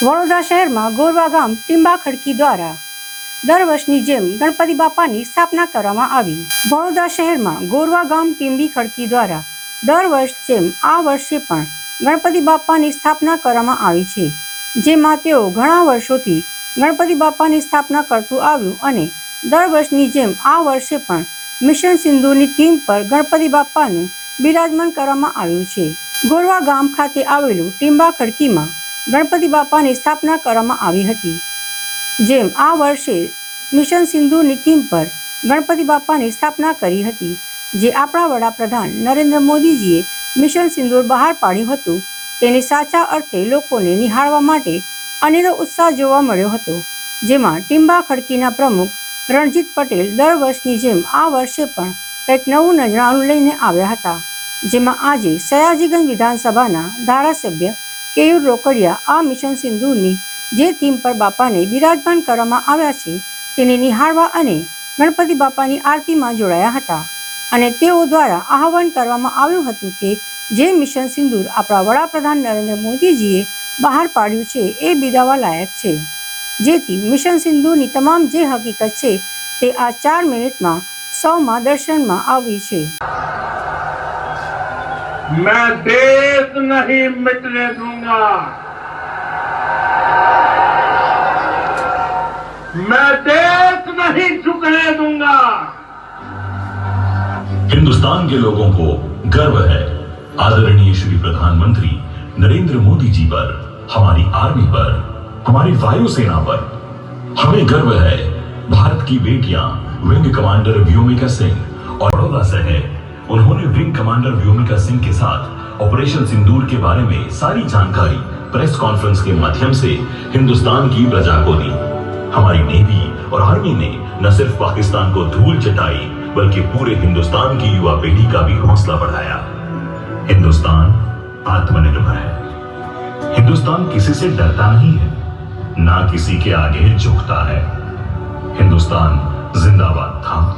વડોદરા શહેરમાં ગોરવા ગામ ટીંબા ખડકી દ્વારા દર વર્ષની જેમ ગણપતિ બાપાની સ્થાપના કરવામાં આવી. વડોદરા શહેરમાં ગોરવા ગામ ટીંબી ખડકી દ્વારા દર વર્ષ જેમ આ વર્ષે પણ ગણપતિ બાપાની સ્થાપના કરવામાં આવી છે, જેમાં તેઓ ઘણા વર્ષોથી ગણપતિ બાપાની સ્થાપના કરતું આવ્યું અને દર વર્ષની જેમ આ વર્ષે પણ મિશન સિંધુની થીમ પર ગણપતિ બાપાનું બિરાજમાન કરવામાં આવ્યું છે. ગોરવા ગામ ખાતે આવેલું ટીંબા ખડકીમાં ગણપતિ બાપાની સ્થાપના કરવામાં આવી હતી. જેમ આ વર્ષે મિશન સિંધુની ટીમ પર ગણપતિ બાપાની સ્થાપના કરી હતી, જે આપણા વડાપ્રધાન નરેન્દ્ર મોદીજીએ મિશન સિંદૂર બહાર પાડ્યું હતું. તેને સાચા અર્થે લોકોને નિહાળવા માટે અનેરો ઉત્સાહ જોવા મળ્યો હતો, જેમાં ટીમ્બા ખડકીના પ્રમુખ રણજીત પટેલ દર વર્ષની જેમ આ વર્ષે પણ કંઈક નવું નજરાણું લઈને આવ્યા હતા, જેમાં આજે સયાજીગંજ વિધાનસભાના ધારાસભ્ય કેયુર રોકડિયા આ મિશન સિંધુની જે થીમ પર બાપાને બિરાજમાન કરવામાં આવ્યા છે, તેને નિહાળવા અને ગણપતિ બાપાની આરતીમાં જોડાયા હતા. અને તેઓ દ્વારા આહવાન કરવામાં આવ્યું હતું કે જે મિશન સિંદૂર આપણા વડાપ્રધાન નરેન્દ્ર મોદીજીએ બહાર પાડ્યું છે, એ બિદાવા લાયક છે. જેથી મિશન સિંધુની તમામ જે હકીકત છે, તે આ ચાર મિનિટમાં સૌમાં દર્શનમાં આવી છે. मैं देश नहीं मिटने दूँगा। मैं देश नहीं झुकने दूँगा। हिंदुस्तान के लोगों को गर्व है। आदरणीय श्री प्रधानमंत्री नरेंद्र मोदी जी पर, हमारी आर्मी पर, हमारी वायुसेना पर। हमें गर्व है। भारत की बेटियाँ, विंग कमांडर व्योमिका सिंह और बड़ौदा से है उन्होंने विंग कमांडर व्योमिका सिंह के साथ ऑपरेशन सिंदूर के बारे में सारी जानकारी प्रेस कॉन्फ्रेंस के माध्यम से हिंदुस्तान की प्रजा को दी। हमारी नेवी और आर्मी ने न सिर्फ़ पाकिस्तान को धूल चटाई, बल्कि पूरे हिंदुस्तान की युवा पीढ़ी का भी हौसला बढ़ाया। हिंदुस्तान आत्मनिर्भर है। हिंदुस्तान किसी से डरता नहीं है, ना किसी के आगे झुकता है। हिंदुस्तान जिंदाबाद था।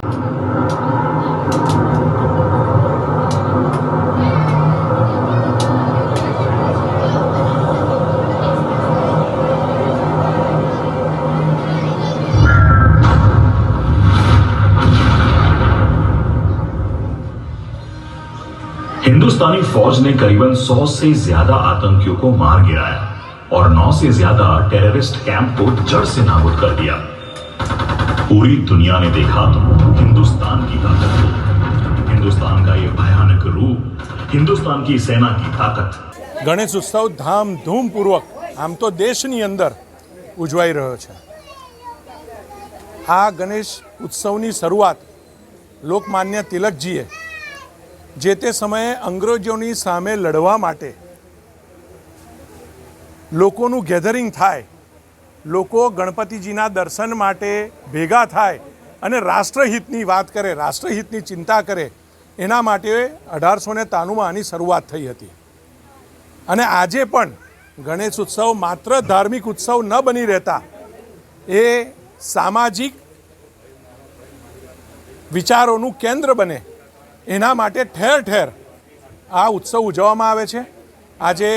हिंदुस्तानी फौज ने करीबन 100 से ज्यादा आतंकियों को मार गिराया और 9 से ज्यादा टेररिस्ट कैंप को जड़ से नाबूद कर दिया पूरी दुनिया ने देखा तो हिंदुस्तान की ताकत को हिंदुस्तान का ये भयानक रूप हिंदुस्तान की सेना की ताकत ગણેશ ઉત્સવ ધામધૂમપૂર્વક આમ તો દેશની અંદર ઉજવાઈ રહ્યો છે આ ગણેશ ઉત્સવની શરૂઆત લોકમાન્ય તિલકજીએ જે તે સમયે અંગ્રેજોની સામે લડવા માટે લોકોનું ગેધરિંગ થાય, લોકો ગણપતિજીના દર્શન માટે ભેગા થાય અને રાષ્ટ્રહિતની વાત કરે, રાષ્ટ્રહિતની ચિંતા કરે, એના માટે અઢારસો ને તાણુંમાં આની શરૂઆત થઈ હતી. અને આજે પણ ગણેશ ઉત્સવ માત્ર ધાર્મિક ઉત્સવ ન બની રહેતા, એ સામાજિક વિચારોનું કેન્દ્ર બને. એના માટે ઠેર ઠેર આ ઉત્સવ ઉજવવામાં આવે છે. આજે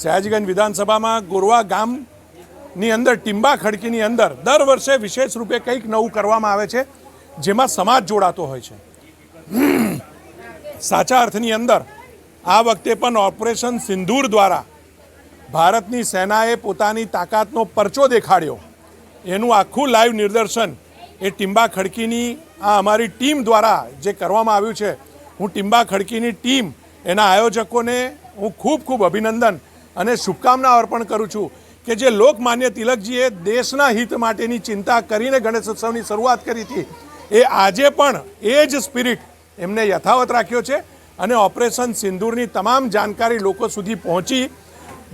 સયાજીગંજ વિધાનસભામાં ગોરવા ગામની અંદર, ટીંબા ખડકીની અંદર દર વર્ષે વિશેષ રૂપે કંઈક નવું કરવામાં આવે છે, જેમાં સમાજ જોડાતો હોય છે. સાચા અર્થની અંદર આ વખતે પણ ઓપરેશન સિંદૂર દ્વારા ભારતની સેનાએ પોતાની તાકાતનો પરચો દેખાડ્યો. એનું આખું લાઈવ નિદર્શન એ ટીંબા ખડકીની આ અમારી ટીમ દ્વારા જે કરવામાં આવ્યું છે, હું ટીમ્બા ખડકીની ટીમ, એના આયોજકોને હું ખૂબ ખૂબ અભિનંદન અને શુભકામના અર્પણ કરું છું કે જે લોકમાન્ય તિલકજીએ દેશના હિત માટેની ચિંતા કરીને ગણેશ ઉત્સવની શરૂઆત કરી હતી, એ આજે પણ એ જ સ્પિરિટ એમને યથાવત રાખ્યો છે અને ઓપરેશન સિંદૂરની તમામ જાણકારી લોકો સુધી પહોંચી,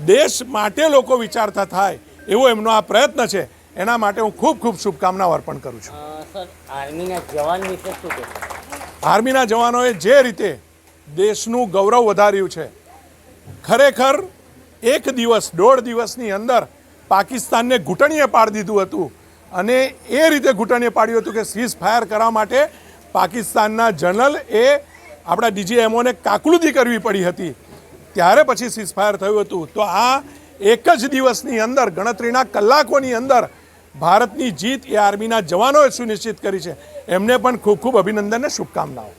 દેશ માટે લોકો વિચારતા થાય એવો એમનો આ પ્રયત્ન છે, એના માટે હું ખૂબ ખૂબ શુભકામનાઓ અર્પણ કરું છું. આર્મીના જવાનોએ જે રીતે દેશનું ગૌરવ વધાર્યું છે, ખરેખર એક દિવસ, દોઢ દિવસની અંદર પાકિસ્તાનને ઘૂંટણીએ પાડી દીધું હતું અને એ રીતે ઘૂંટણીએ પાડ્યું હતું કે સીઝ ફાયર કરવા માટે પાકિસ્તાનના જનરલ એ આપણા ડીજીએમઓને કાકલુદી કરવી પડી હતી. ત્યારે પછી સીઝ ફાયર થયું હતું. તો આ એક જ દિવસની અંદર, ગણતરીના કલાકોની અંદર ભારતની જીત એ આર્મીના જવાનોએ સુનિશ્ચિત કરી છે. એમને પણ ખૂબ ખૂબ અભિનંદન અને શુભકામનાઓ.